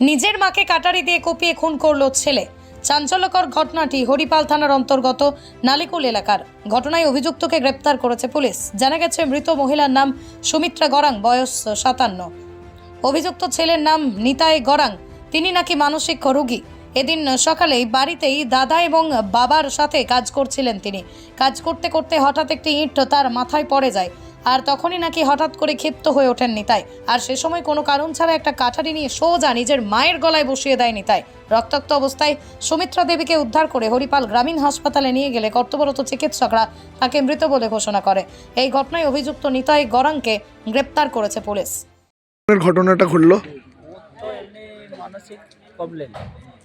নিজের মাকে কাটারি দিয়ে কুপিয়ে খুন করল ছেলে। চাঞ্চল্যকর ঘটনাটি হরিপাল থানার অন্তর্গত নালিকুল এলাকার। ঘটনায় অভিযুক্তকে গ্রেপ্তার করেছে পুলিশ। জানা গেছে, মৃত মহিলার নাম সুমিত্রা গরাং বয়স সাতান্ন। অভিযুক্ত ছেলের নাম নিতাই গরাং তিনি নাকি মানসিক রোগী। এদিন সকালেই বাড়িতেই দাদা এবং বাবার সাথে কাজ করছিলেন তিনি। কাজ করতে করতে হঠাৎ একটি ইট তার মাথায় পড়ে যায়। আর তখনই নাকি হঠাৎ করে ক্ষিপ্ত হয়ে ওঠেন নিতাই। আর সে সময় কোনো কারণ ছাড়া একটা কাঠারি নিয়ে সোজা নিজের মায়ের গলায় বসিয়ে দেয় নিতাই। রক্তাক্ত অবস্থায় সুমিত্রা দেবীকে উদ্ধার করে হরিপাল গ্রামীণ হাসপাতালে নিয়ে গেলে কর্তব্যরত চিকিৎসকরা তাকে মৃত বলে ঘোষণা করে। এই ঘটনায় অভিযুক্ত নিতাই গরাংকে গ্রেপ্তার করেছে পুলিশ। ঘটনাটা ঘটল? ওর তো এমনি মানসিক প্রবলেম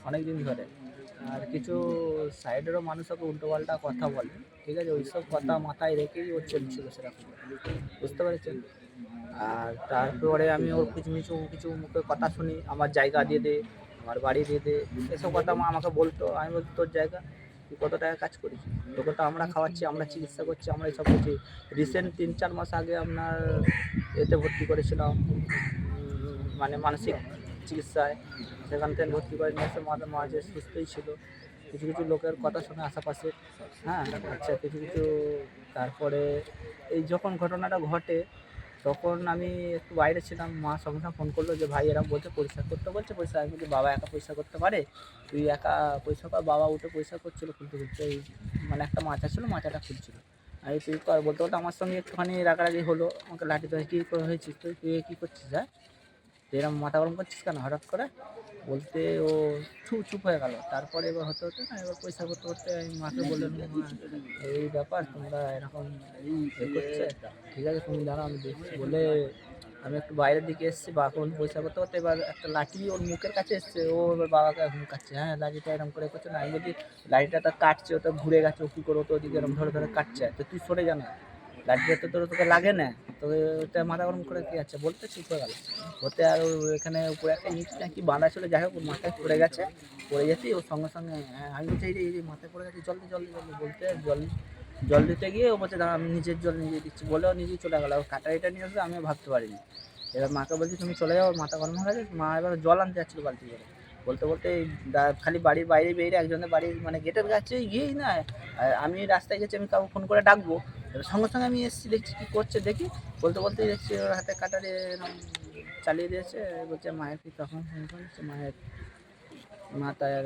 অনেক ধরে। আর কিছু সাইডেরও মানুষ ওকে উল্টোপাল্টা কথা বলে, ঠিক আছে? ওইসব কথা মাথায় রেখেই ওর চলছিল সেরকম। বুঝতে পেরেছেন? আর তারপরে আমি ওর কিছু কিছু কিছু মুখে কথা শুনি, আমার জায়গা দিয়ে দে, আমার বাড়ি দিয়ে দে, এসব কথা মা আমাকে বলতো। আমি বলছি, তোর জায়গা? তুই কত টাকা কাজ করিস? তোকে তো আমরা খাওয়াচ্ছি, আমরা চিকিৎসা করছি, আমরা এসব করছি। রিসেন্ট তিন চার মাস আগে আপনার এতে ভর্তি করেছিলাম মানে মানসিক চিকিৎসায়। সেখান থেকে ভর্তি করে নিয়ে এসে মাঝে মাঝে সুস্থই ছিল। কিছু কিছু লোকের কথা শুনে আশেপাশে হ্যাঁ আচ্ছা কিছু কিছু তারপরে এই যখন ঘটনাটা ঘটে, তখন আমি একটু বাইরে ছিলাম। মা সঙ্গে ফোন করল যে, ভাই এরা বলছে, পরিষ্কার করতে বলছে, পরিষ্কার আমি বাবা একা পরিষ্কার করতে পারে? তুই একা পরিষ্কার কর, বাবা উঠে পরিষ্কার করছিল খুলতে খুলতে। এই মানে একটা মাচা ছিল, মাচাটা খুলছিল। আমি তুই কর বলতে বলতে আমার সঙ্গে একটুখানি রাগারাগি হলো। আমাকে লাঠি ধরে, কী হয়েছিস তুই? তুই কী করছিস হ্যাঁ? এরকম মাথা গরম করছিস কেন? হঠাৎ করে? বলতে ও চুপ চুপ হয়ে গেল। তারপরে এবার হতে হতে না এবার পয়সা করতে করতে আমি মাকে বললাম "মা, এই ব্যাপার তোমরা এরকম করছে? ঠিক আছে তুমি দাঁড়াও আমি দেখছি। বলে আমি একটু বাইরের দিকে এসেছি বা কোন পয়সা করতে করতে এবার একটা লাঠি ওর মুখের কাছে এসছে। ও এবার বাবাকে হুমকাচ্ছে হ্যাঁ লাঠিটা এরকম করে করছে না আমি বলছি লাঠিটা তো কাটছে ওটা ঘুরে গেছে ও কী করে ও তো ওদিকে এরকম ধরে ধরে কাটছে। তো তুই সরে যা না। লাঠিটা তো তোর তোকে লাগে না? তো ওটা মাথা গরম করে কি আছে? বলতে চুপ হয়ে গেল। ওতে আর এখানে উপরে একটা ইট না কি বাঁধা ছিল যাই হোক মাথায় পড়ে গেছে। পড়ে যেতেই ওর সঙ্গে সঙ্গে হ্যাঁ, আমি এই রে, মাথায় পড়ে গেছে জলদি জলদি জলদি বলতে জল জল দিতে গিয়ে ও বলছে দাঁড়া আমি নিজের জল নিজে দিচ্ছি। বলে ও নিজেই চলে গেল। কাটারিটা নিয়ে আসবে আমিও ভাবতে পারিনি। এবার মাকে বলছি তুমি চলে যাও মাথা গরম হয়ে গেছে। মা এবার জল আনতে যাচ্ছিল বালতি করে। বলতে বলতে খালি বাড়ির বাইরে বেরিয়ে একজনের বাড়ির মানে গেটের কাছে গিয়েই না আমি রাস্তায় গেছি আমি কাউকে ফোন করে ডাকবো। এবার সঙ্গে সঙ্গে আমি এসেছি, দেখছি কী করছে, দেখি। বলতে বলতেই দেখছি ওর হাতে কাটারে চালিয়ে দিয়েছে, বলছে মায়ের কি তখন ফোন মায়ের মাথায় আর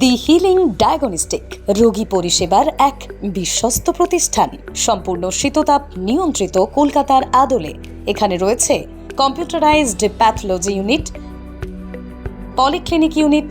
দি হিলিং ডায়াগনস্টিক রোগী পরিষেবার এক বিশ্বস্ত প্রতিষ্ঠান, সম্পূর্ণ শীততাপ নিয়ন্ত্রিত কলকাতার আদলে। এখানে রয়েছে computerized pathology unit polyclinic unit